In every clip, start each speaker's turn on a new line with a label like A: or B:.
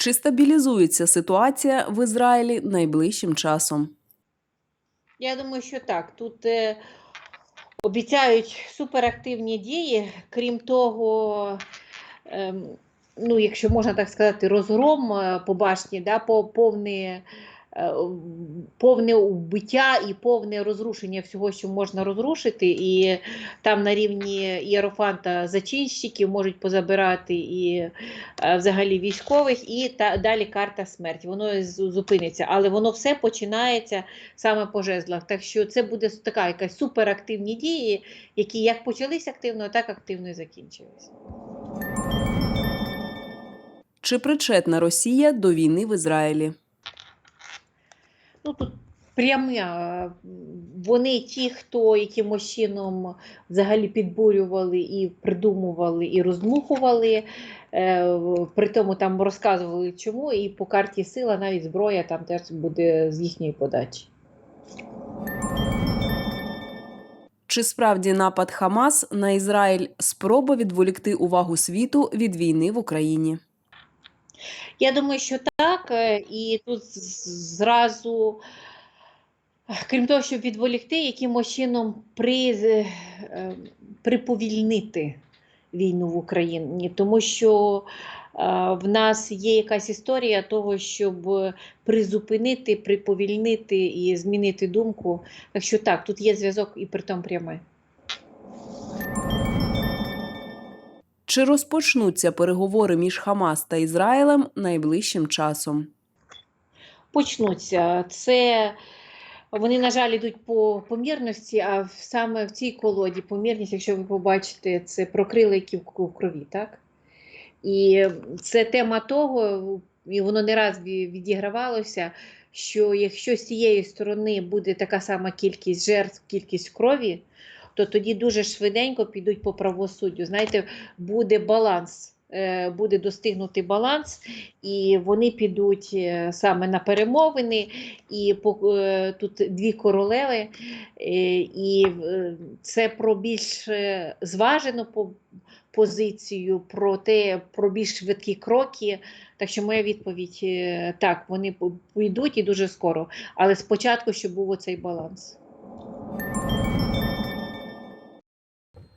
A: Чи стабілізується ситуація в Ізраїлі найближчим часом?
B: Я думаю, що так. Тут е, обіцяють суперактивні дії. Крім того, е, ну, якщо можна так сказати, розгром е, по башні, да, по, повне, е, повне вбиття і повне розрушення всього, що можна розрушити. І там на рівні Єрофанта зачинщиків можуть позабирати і е, взагалі військових, і та, далі карта смерті. Воно зупиниться. Але воно все починається саме по жезлах. Так що це буде така якась суперактивні дії, які як почались активно, так активно і закінчились.
A: Чи причетна Росія до війни в Ізраїлі?
B: Ну тут прямо вони ті, хто якимось чином взагалі підбурювали і придумували, і роздмухували. Е, при тому там розказували чому, і по карті сила навіть зброя там теж буде з їхньої подачі.
A: Чи справді напад Хамас на Ізраїль спроба відволікти увагу світу від війни в Україні?
B: Я думаю, що так, е, і тут зразу, е, крім того, щоб відволікти, якимось чином при, е, приповільнити війну в Україні, тому що в нас є якась історія того, щоб призупинити, приповільнити і змінити думку. Так що так, тут є зв'язок і притом прямий.
A: Чи розпочнуться переговори між Хамас та Ізраїлем найближчим часом?
B: почнуться. Це вони, на жаль, йдуть по помірності, а саме в цій колоді помірність, якщо ви побачите, це про крилики в в крові, так? І це тема того, і воно не раз відігравалося, що якщо з цієї сторони буде така сама кількість жертв, кількість крові, то тоді дуже швиденько підуть по правосуддю. Знаєте, буде баланс, е, буде достигнутий баланс, і вони підуть е, саме на перемовини. І е, тут дві королеви, і це про більш зважену позицію, про те, про більш швидкі кроки. Так що моя відповідь так, вони пойдуть і дуже скоро. Але спочатку, щоб був оцей баланс.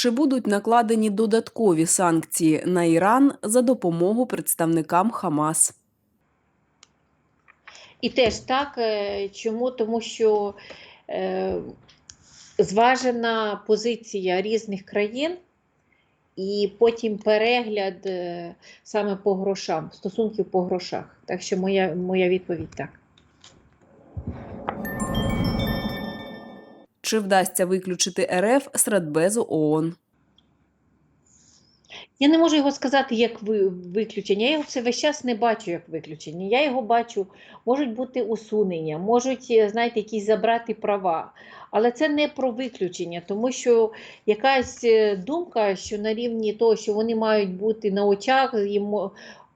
A: Чи будуть накладені додаткові санкції на Іран за допомогу представникам Хамас?
B: І теж так. е, Чому? Тому що е, зважена позиція різних країн, і потім перегляд е, саме по грошам, стосунків по грошах. Так що моя, моя відповідь так.
A: Чи вдасться виключити РФ з Радбезу ООН?
B: Я не можу його сказати як виключення. Я його все весь час не бачу як виключення. Я його бачу, можуть бути усунення, можуть, е, знаєте, якісь забрати права. Але це не про виключення, тому що якась е, думка, що на рівні того, що вони мають бути на очах, їм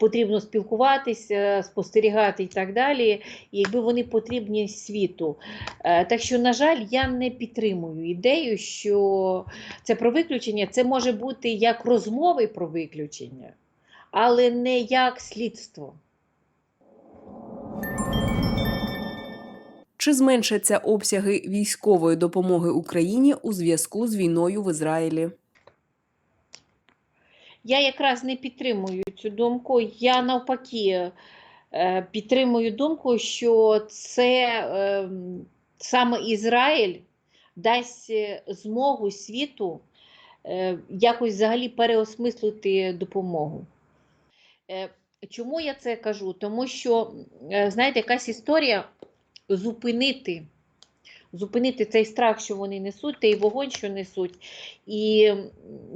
B: потрібно спілкуватися, спостерігати і так далі, і якби вони потрібні світу. Е, Так що, на жаль, я не підтримую ідею, що це про виключення, це може бути як розмови про виключення, але не як слідство.
A: Чи зменшаться обсяги військової допомоги Україні у зв'язку з війною в Ізраїлі?
B: Я якраз не підтримую цю думку. Я навпаки е, підтримую думку, що це ем, саме Ізраїль дасть е, змогу світу е, якось взагалі переосмислити допомогу. Е, Чому я це кажу? Тому що, е, знаєте, якась історія зупинити, зупинити цей страх, що вони несуть, той вогонь, що несуть, і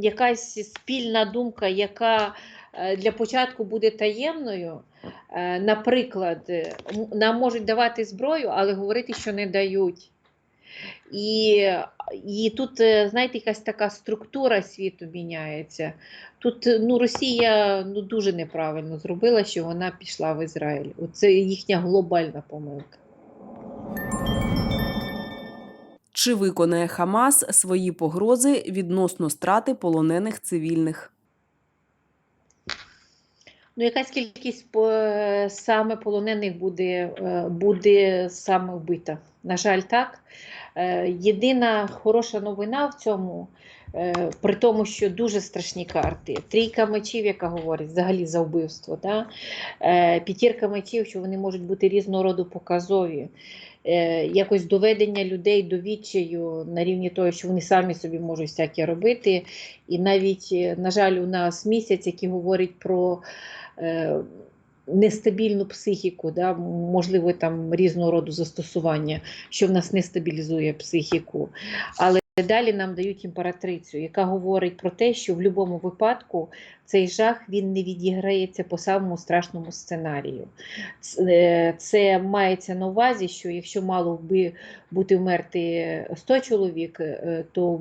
B: якась спільна думка, яка е, для початку буде таємною. Е, Наприклад, е, нам можуть давати зброю, але говорити, що не дають. І, і тут, знаєте, якась така структура світу міняється. Тут ну, Росія ну, дуже неправильно зробила, що вона пішла в Ізраїль. Це їхня глобальна помилка.
A: Чи виконає Хамас свої погрози відносно страти полонених цивільних?
B: Ну, якась кількість саме полонених буде, е, буде саме вбита. На жаль, так. Е, Єдина хороша новина в цьому, е, при тому, що дуже страшні карти. Трійка мечів, яка говорить взагалі за вбивство. Да? Е, П'ятірка мечів, що вони можуть бути різного роду показові. Е, Якось доведення людей до відчаю на рівні того, що вони самі собі можуть всяке робити. І навіть, е, на жаль, у нас місяць, який говорить про е, нестабільну психіку, да, можливо, там різного роду застосування, що в нас не стабілізує психіку. Але далі нам дають імператрицю, яка говорить про те, що в будь-якому випадку цей жах він не відіграється по самому страшному сценарію. Е, Це мається на увазі, що якщо мало би бути вмерти 100 чоловік, е, то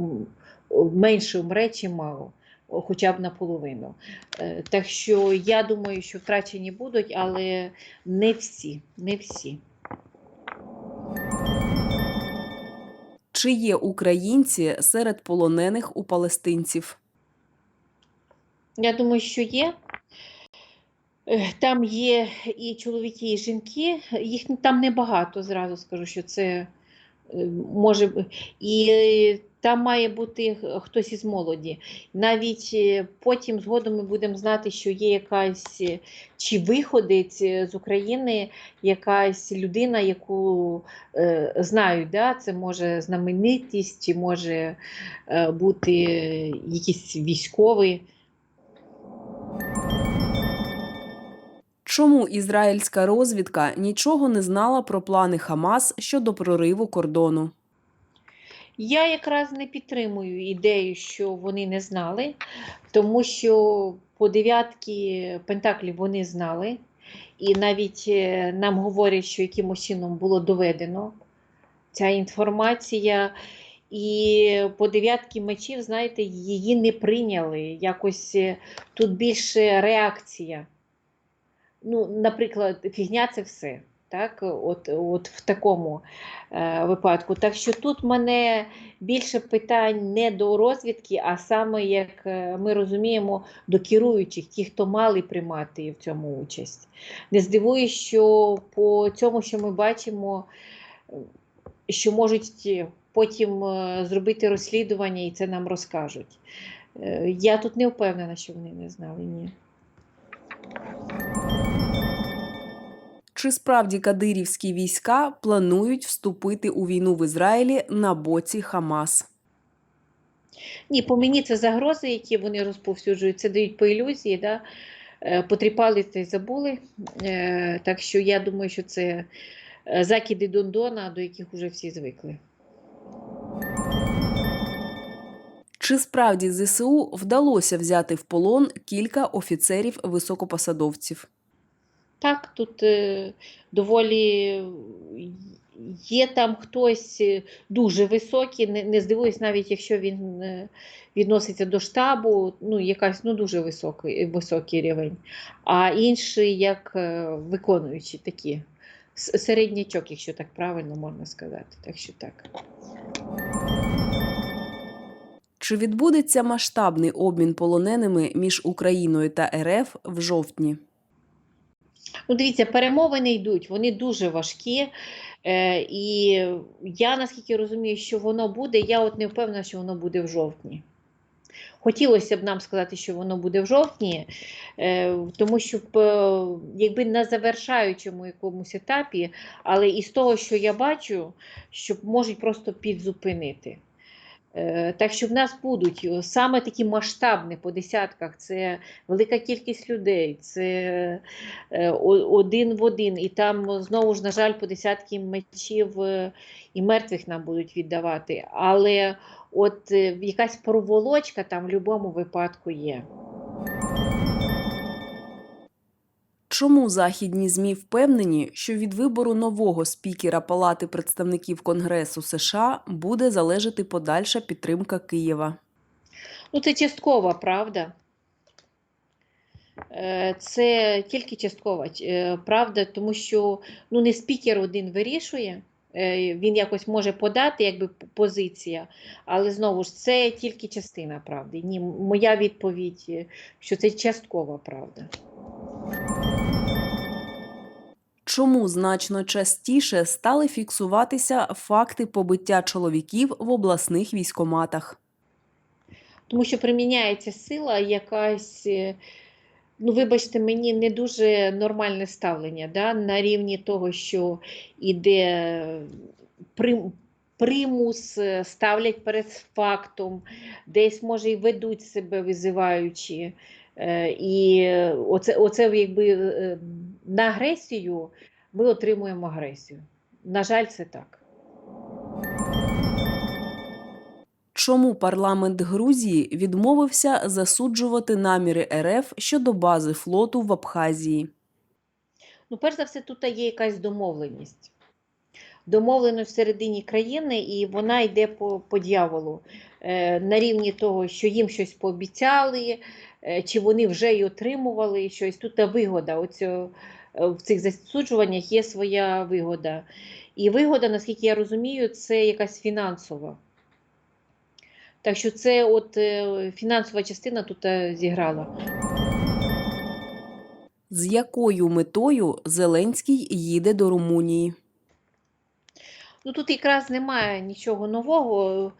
B: менше вмре чи мало хоча б наполовину. Е, Так що я думаю, що втрачені будуть, але не всі. Не всі.
A: Чи є українці серед полонених у палестинців?
B: Я думаю, що є. Там є і чоловіки, і жінки. Їх там небагато, зразу скажу, що це може б- і е, там має бути хтось із молоді. Навіть е, потім згодом ми будемо знати, що є якась е, чи виходить е, з України якась людина, яку е, знають, да? це може знаменитість, чи може е, бути якийсь військовий.
A: Чому ізраїльська розвідка нічого не знала про плани Хамас щодо прориву кордону?
B: Я якраз не підтримую ідею, що вони не знали, тому що по дев'ятки пентаклів вони знали, і навіть е, нам говорять, що якимось чином було доведено ця інформація. І по дев'ятки мечів, знаєте, її не прийняли. Якось е, тут більше реакція. Ну, наприклад, фігня це все. Так, от, от в такому е, випадку. Так що тут мене більше питань не до розвідки, а саме, як е, ми розуміємо, до керуючих, ті, хто мали приймати в цьому участь. Не здивуюсь, що по цьому, що ми бачимо, е, що можуть потім е, зробити розслідування і це нам розкажуть. Е, Я тут не впевнена, що вони не знали. Ні.
A: Чи справді кадирівські війська планують вступити у війну в Ізраїлі на боці Хамас?
B: Ні, по мені це загрози, які вони розповсюджують, це дають по ілюзії, да? Е, потріпали та й забули. Е, Так що я думаю, що це е, закиди Дондона, до яких вже всі звикли.
A: Чи справді ЗСУ вдалося взяти в полон кілька офіцерів високопосадовців?
B: Так, тут е, доволі є там хтось е, дуже високий, не, не здивуюсь, навіть якщо він е, відноситься до штабу, ну, якась ну, дуже високий, високий рівень, а інший як виконуючі такі. Середнячок, якщо так правильно можна сказати. Так що так.
A: Чи відбудеться масштабний обмін полоненими між Україною та РФ в жовтні?
B: Ну, дивіться, перемовини йдуть, вони дуже важкі. Е, і я наскільки розумію, що воно буде, я от не впевнена, що воно буде в жовтні. Хотілося б нам сказати, що воно буде в жовтні, е, тому що якби на завершаючому якомусь етапі, але із того, що я бачу, що можуть просто підзупинити. Е, Так що в нас будуть е, саме такі масштабні по десятках, це велика кількість людей, це е, один в один. І там знову ж, на жаль, по десятки мечів і мертвих нам будуть віддавати. Але от якась проволочка там в будь-якому випадку є.
A: Чому західні ЗМІ впевнені, що від вибору нового спікера Палати представників Конгресу США буде залежати подальша підтримка Києва?
B: Ну, це часткова правда. Е, Це тільки часткова е, правда, тому що ну, не спікер один вирішує. Е, Він якось може подати, якби позиція, але знову ж це тільки частина правди. Ні, моя відповідь, що це часткова правда.
A: Чому значно частіше стали фіксуватися факти побиття чоловіків в обласних військоматах?
B: Тому що приміняється сила якась, е, ну вибачте, мені не дуже нормальне ставлення да, на рівні того, що іде прим, примус, е, ставлять перед фактом, десь може і ведуть себе визиваючи. Е, І оце, оце якби на агресію ми отримуємо агресію. На жаль, це так.
A: Чому парламент Грузії відмовився засуджувати наміри РФ щодо бази флоту в Абхазії?
B: Ну, перш за все, тут є якась домовленість. Домовленість всередині країни, і вона йде по, по дьяволу. Е, на рівні того, що їм щось пообіцяли, е, чи вони вже й отримували щось. Тут та вигода. Оцю, в цих засуджуваннях є своя вигода. І вигода, наскільки я розумію, це якась фінансова. Так що це от е, фінансова частина тут е, зіграла.
A: З якою метою Зеленський їде до Румунії?
B: Ну тут якраз немає нічого нового.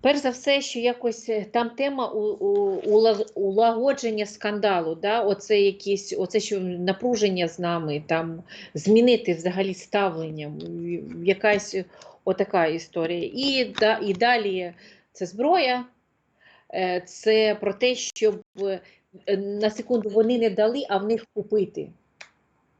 B: Перш за все, що якось е, там тема у, у, улагодження скандалу, да? оце якісь, оце що напруження з нами, там змінити взагалі ставлення, якась отака історія. І, да, і далі це зброя, е, це про те, щоб е, на секунду вони не дали, а в них купити.